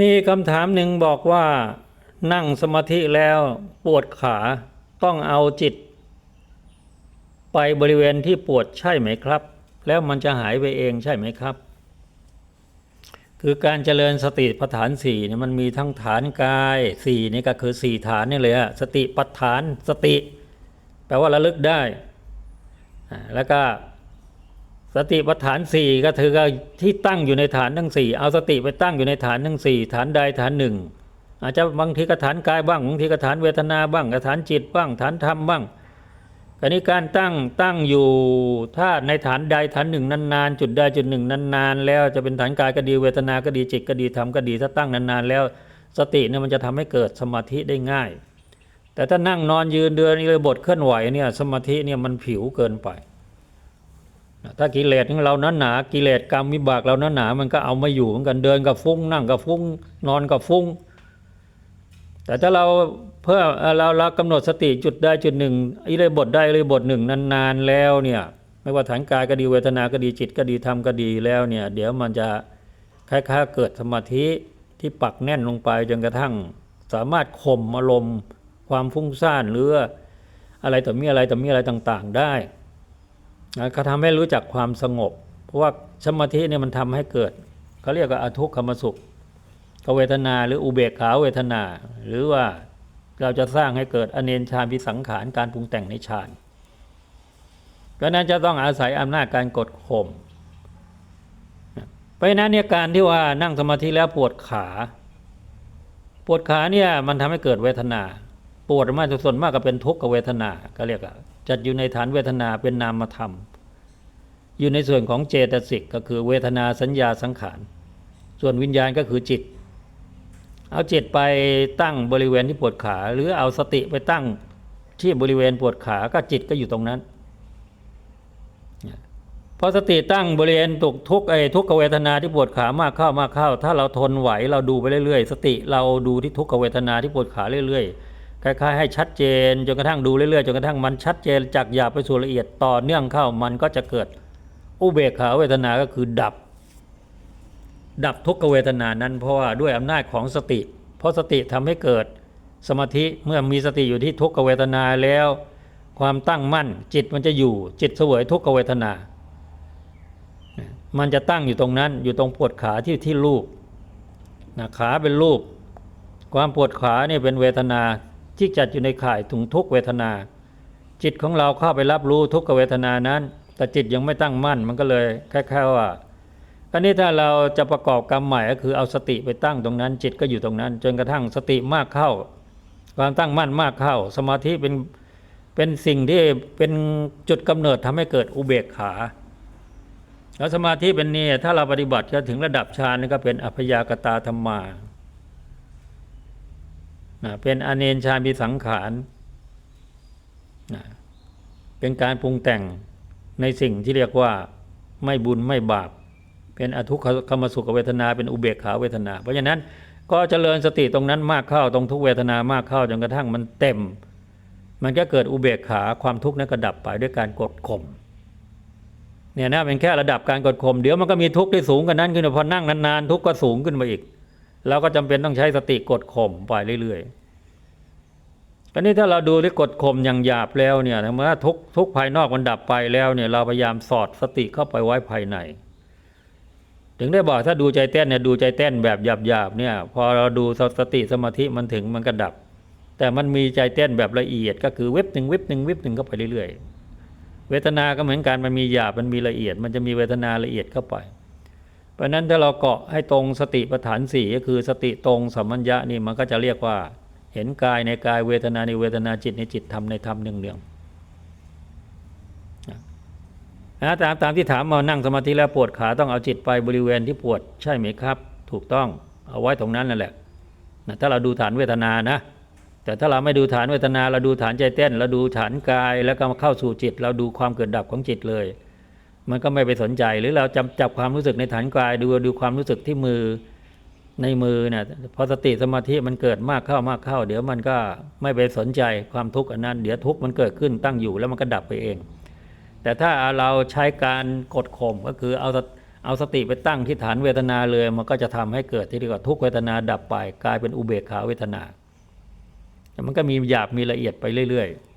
มีคำถามหนึ่งบอกว่านั่งสมาธิแล้วปวดขาต้องเอาจิต ไปบริเวณที่ปวดใช่ไหมครับ แล้วมันจะหายไปเองใช่ไหมครับ คือการเจริญสติปัฏฐานสี่เนี่ยมันมีทั้งฐานกายสี่นี่ก็คือสี่ฐานนี่เลยฮะสติปัฏฐานสติ แปลว่าระลึกได้ แล้วก็ สติปัฏฐานสี่ก็ถือที่ตั้งอยู่ในฐานทั้งสี่เอาสติไปตั้งอยู่ในฐานทั้งสี่ฐานใดฐานหนึ่ง อาจจะบางทีก็ฐานกายบ้างบางทีก็ฐานเวทนาบ้างก็ฐานจิตบ้างฐานธรรมบ้างกรณีการตั้งตั้งอยู่ถ้าในฐานใดฐานหนึ่งนานๆ จุดใดจุดหนึ่งนานๆ แล้วจะเป็นฐานกายก็ดีเวทนาก็ดีจิตก็ดีธรรมก็ดีถ้าตั้งนานๆ แล้วสติเนี่ยมันจะทำให้เกิดสมาธิได้ง่าย แต่ถ้านั่งนอนยืนเดินอิริยบถเคลื่อนไหวเนี่ยสมาธิเนี่ยมันผิวเกินไป ถ้ากิเลสของเรานั้นหนากิเลสกรรมวิบากเรานั้นหนา มันก็เอาม่อยู่เหมือนกันเดินกับฟุ้งนั่งกับฟุ้งนอนกับฟุ้ง แต่ถ้าเราเพื่อเราเรากำหนดสติจุดได้จุดหนึ่งอิเลยบทได้เลยบทหนึ่งนานๆแล้วเนี่ยไม่ว่าฐานกายก็ดีเวทนาก็ดีจิตก็ดีธรรมก็ดีแล้วเนี่ยเดี๋ยวมันจะคล้ายๆเกิดสมาธิที่ปักแน่นลงไปจนกระทั่งสามารถข่มอารมณ์ความฟุ้งซ่านหรืออะไรต่อมีอะไรต่อมีอะไรต่าง ๆ ได้ นะเขาทำให้รู้จักความสงบ เพราะว่าสมาธิเนี่ยมันทำให้เกิดเขาเรียกว่าอทุกขมสุขกเวทนาหรืออุเบกขาเวทนา หรือว่าเราจะสร้างให้เกิดอเนนชาพิสังขารการปรุงแต่งในฌานก็นั้นจะต้องอาศัยอำนาจการกดข่มนะเพราะนั้นเนี่ยการที่ว่านั่งสมาธิแล้วปวดขา ปวดขาเนี่ยมันทำให้เกิดเวทนา ปวดมากส่วนมากก็เป็นทุกขเวทนาก็เรียก จัดอยู่ในฐานเวทนาเป็นนามธรรม อยู่ในส่วนของเจตสิกก็คือเวทนาสัญญาสังขาร ส่วนวิญญาณก็คือจิต เอาจิตไปตั้งบริเวณที่ปวดขา หรือเอาสติไปตั้งที่บริเวณปวดขาก็จิตก็อยู่ตรงนั้นพอสติตั้งบริเวณตกทุกไอ้ทุกขเวทนาที่ปวดขามากเข้ามากเข้า ถ้าเราทนไหวเราดูไปเรื่อยๆ สติเราดูที่ทุกขเวทนาที่ปวดขาเรื่อย ๆ คล้ายๆให้ชัดเจนจนกระทั่งดูเรื่อยๆจนกระทั่งมันชัดเจนจากหยาบไปสู่ละเอียดต่อเนื่องเข้ามันก็จะเกิดอุเบกขาเวทนาก็คือดับ ดับทุกขเวทนานั้นเพราะว่าด้วยอำนาจของสติ เพราะสติทำให้เกิดสมาธิเมื่อมีสติอยู่ที่ทุกขเวทนาแล้ว ความตั้งมั่นจิตมันจะอยู่จิตเสวยทุกขเวทนา มันจะตั้งอยู่ตรงนั้นอยู่ตรงปวดขาที่ที่รูปนะขาเป็นรูป ความปวดขาเนี่ยเป็นเวทนา ที่จัดอยู่ในข่ายถุงทุกเวทนา จิตของเราเข้าไปรับรู้ทุกขเวทนานั้น แต่จิตยังไม่ตั้งมั่นมันก็เลยแคล้ายๆว่าคราวนี้ถ้าเราจะประกอบกรรมใหม่ก็คือเอาสติไปตั้งตรงนั้น จิตก็อยู่ตรงนั้น จนกระทั่งสติมากเข้า ความตั้งมั่นมากเข้า สมาธิเป็นเป็นสิ่งที่เป็นจุดกำเนิดทำให้เกิดอุเบกขาแล้วสมาธิเป็นนี่ถ้าเราปฏิบัติก็ถึงระดับฌานนี่ก็เป็นอัพยากตาธรรมา นะเป็นอเนนชามีสังขารนะเป็นการปรุงแต่งในสิ่งที่เรียกว่าไม่บุญไม่บาป เป็นอทุกขมสุขเวทนา เป็นอุเบกขาเวทนา เพราะฉะนั้นก็เจริญสติตรงนั้นมากเข้าตรงทุกเวทนามากเข้าจนกระทั่งมันเต็ม มันก็เกิดอุเบกขาความทุกข์นั้นก็ดับไปด้วยการกดข่มเนี่ยนะเป็นแค่ระดับการกดข่มเดี๋ยวมันก็มีทุกข์ที่สูงกันนั้นขึ้นพอนั่งนานๆทุกข์ก็สูงขึ้นมาอีก เราก็จำเป็นต้องใช้สติกดข่มไปเรื่อยๆอันนี้ถ้าเราดูที่กดข่มอย่างหยาบแล้วเนี่ยเมื่อทุกทุกภายนอกมันดับไปแล้วเนี่ยเราพยายามสอดสติเข้าไปไว้ภายใน ถึงได้บอกถ้าดูใจเต้นเนี่ยดูใจเต้นแบบหยาบๆเนี่ยพอเราดูสติสมาธิมันถึงมันก็ดับ แต่มันมีใจเต้นแบบละเอียด ก็คือเว็บหนึ่งเว็บหนึ่งเว็บหนึ่งเข้าไปเรื่อยๆ เวทนาก็เหมือนกันมันมีหยาบมันมีละเอียด มันจะมีเวทนาละเอียดเข้าไป เพราะนั้นถ้าเราเกาะให้ตรงสติปัฏฐานสี่ก็คือสติตรงสัมมัญญะนี่มันก็จะเรียกว่า เห็นกายในกายเวทนาในเวทนาจิตในจิตธรรมในธรรมเนืองเนืองนะตามตามที่ถามมานั่งสมาธิแล้วปวดขาต้องเอาจิตไปบริเวณที่ปวดใช่ไหมครับ ถูกต้องเอาไว้ตรงนั้นนั่นแหละนะถ้าเราดูฐานเวทนานะ แต่ถ้าเราไม่ดูฐานเวทนา เราดูฐานใจเต้น เราดูฐานกายแล้วก็มาเข้าสู่จิต เราดูความเกิดดับของจิตเลย มันก็ไม่ไปสนใจหรือเราจำจับความรู้สึกในฐานกายดูดูความรู้สึกที่มือในมือเนี่ยพอสติสมาธิมันเกิดมากเข้ามากเข้า เดี๋ยวมันก็ไม่ไปสนใจความทุกข์อันนั้น เดี๋ยวทุกข์มันเกิดขึ้นตั้งอยู่แล้วมันก็ดับไปเอง แต่ถ้าเราใช้การกดข่มก็คือเอาเอาสติไปตั้งที่ฐานเวทนาเลย มันก็จะทำให้เกิดที่เรียกว่าทุกเวทนาดับไป กลายเป็นอุเบกขาเวทนาแต่มันก็มีหยาบมีละเอียดไปเรื่อย ๆ